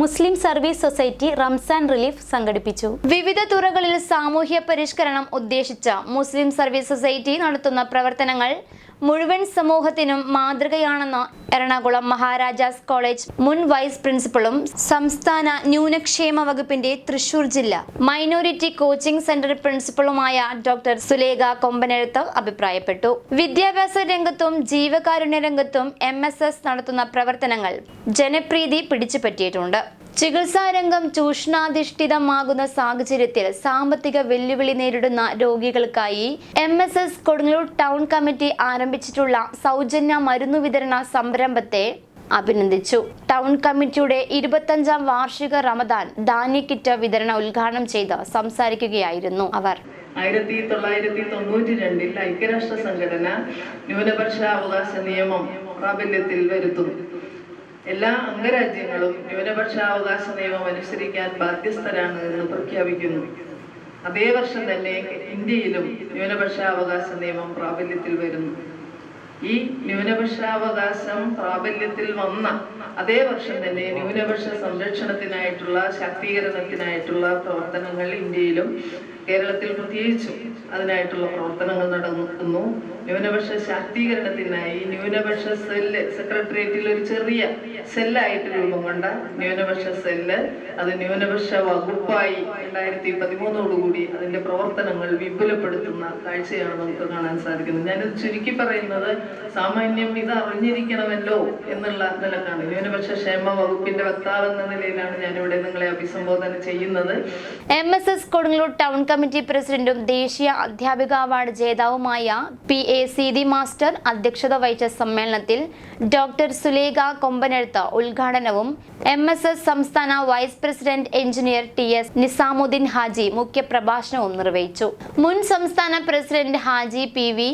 Muslim service society Ramzan relief സംഘടിപ്പിച്ചു. വിവിധ തുറകളിൽ സാമൂഹ്യ പരിഷ്കരണം ഉദ്ദേശിച്ച മുസ്ലിം സർവീസ് സൊസൈറ്റി നടത്തുന്ന പ്രവർത്തനങ്ങൾ മുഴുവൻ സമൂഹത്തിനും മാതൃകയാണെന്ന് എറണാകുളം മഹാരാജാസ് കോളേജ് മുൻ വൈസ് പ്രിൻസിപ്പളും സംസ്ഥാന ന്യൂനക്ഷേമ വകുപ്പിന്റെ തൃശൂർ ജില്ല. മൈനോറിറ്റി കോച്ചിംഗ് സെന്റർ പ്രിൻസിപ്പളുമായ ഡോക്ടർ സുലേഖ കൊമ്പനെഴുത്ത് അഭിപ്രായപ്പെട്ടു. വിദ്യാഭ്യാസ രംഗത്തും ജീവകാരുണ്യ രംഗത്തും എം നടത്തുന്ന പ്രവർത്തനങ്ങൾ ജനപ്രീതി പിടിച്ചുപറ്റിയിട്ടുണ്ട്. ചികിത്സാ രംഗം ചൂഷണാധിഷ്ഠിതമാകുന്ന സാഹചര്യത്തിൽ സാമ്പത്തിക വെല്ലുവിളി നേരിടുന്ന രോഗികൾക്കായി M S S Kodungallur town committee ആരംഭിച്ചിട്ടുള്ള സൗജന്യ മരുന്നു വിതരണ സംരംഭത്തെ അഭിനന്ദിച്ചു. ടൗൺ കമ്മിറ്റിയുടെ ഇരുപത്തഞ്ചാം വാർഷിക റമദാൻ ധാന്യ കിറ്റ് വിതരണ ഉദ്ഘാടനം ചെയ്ത് സംസാരിക്കുകയായിരുന്നു അവർ. ആയിരത്തി തൊള്ളായിരത്തി തൊണ്ണൂറ്റി രണ്ടിൽ ഐക്യരാഷ്ട്ര സംഘടന ന്യൂനപക്ഷ അവകാശ നിയമം പ്രാബല്യത്തിൽ വരുത്തുന്നു. എല്ലാ അംഗരാജ്യങ്ങളും ന്യൂനപക്ഷാവകാശ നിയമം അനുസരിക്കാൻ ബാധ്യസ്ഥരാണ് എന്ന് പ്രഖ്യാപിക്കുന്നു. അതേ വർഷം തന്നെ ഇന്ത്യയിലും ന്യൂനപക്ഷാവകാശ നിയമം പ്രാബല്യത്തിൽ വരുന്നു. ഈ ന്യൂനപക്ഷാവകാശം പ്രാബല്യത്തിൽ വന്ന അതേ വർഷം തന്നെ ന്യൂനപക്ഷ സംരക്ഷണത്തിനായിട്ടുള്ള ശാക്തീകരണത്തിനായിട്ടുള്ള പ്രവർത്തനങ്ങൾ ഇന്ത്യയിലും കേരളത്തിൽ പ്രത്യേകിച്ചും അതിനായിട്ടുള്ള പ്രവർത്തനങ്ങൾ നടക്കുന്നു ന്യൂനപക്ഷ ശാക്തീകരണത്തിനായി ന്യൂനപക്ഷ സെല്ല് സെക്രട്ടേറിയറ്റിൽ ഒരു ചെറിയ സെല്ലായിട്ട് രൂപം കൊണ്ട ന്യൂനപക്ഷ സെല്ല് അത് ന്യൂനപക്ഷ വകുപ്പായി രണ്ടായിരത്തി പതിമൂന്നോടുകൂടി അതിന്റെ പ്രവർത്തനങ്ങൾ വിപുലപ്പെടുത്തുന്ന കാഴ്ചയാണ് നമുക്ക് കാണാൻ സാധിക്കുന്നത്. ഞാനിത് ചുരുക്കി പറയുന്നത് സാമാന്യം ഇത് അറിഞ്ഞിരിക്കണമല്ലോ എന്നുള്ള നിലക്കാണ്. ന്യൂനപക്ഷ ക്ഷേമ വകുപ്പിന്റെ വക്താവ് എന്ന നിലയിലാണ് ഞാനിവിടെ നിങ്ങളെ അഭിസംബോധന ചെയ്യുന്നത്. M S S Kodungallur town committee പ്രസിഡന്റും ദേശീയ അധ്യാപിക അവാർഡ് ജേതാവുമായ പി എ സീതി മാസ്റ്റർ അധ്യക്ഷത വഹിച്ച സമ്മേളനത്തിൽ ഡോക്ടർ സുലേഖ കൊമ്പനെഴുത്ത് ഉദ്ഘാടനവും എം എസ് എസ് സംസ്ഥാന vice president engineer T S Nizamuddin Haji മുഖ്യപ്രഭാഷണവും നിർവഹിച്ചു. മുൻ സംസ്ഥാന president Haji P V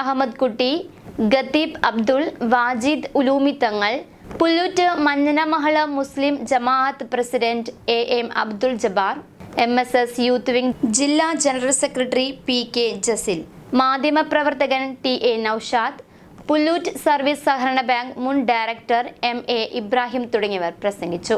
Ahammed Kutty Khatheeb Abdul Wajid Ulumi Thangal Pulloot മഞ്ഞനമഹള Muslim Jamaath president A M Abdul Jabbar M S S youth wing ജില്ലാ general secretary P K Jasil മാധ്യമപ്രവർത്തകൻ T A Noushad Pullut service സഹകരണ bank മുൻ director M A Ibrahim തുടങ്ങിയവർ പ്രസംഗിച്ചു.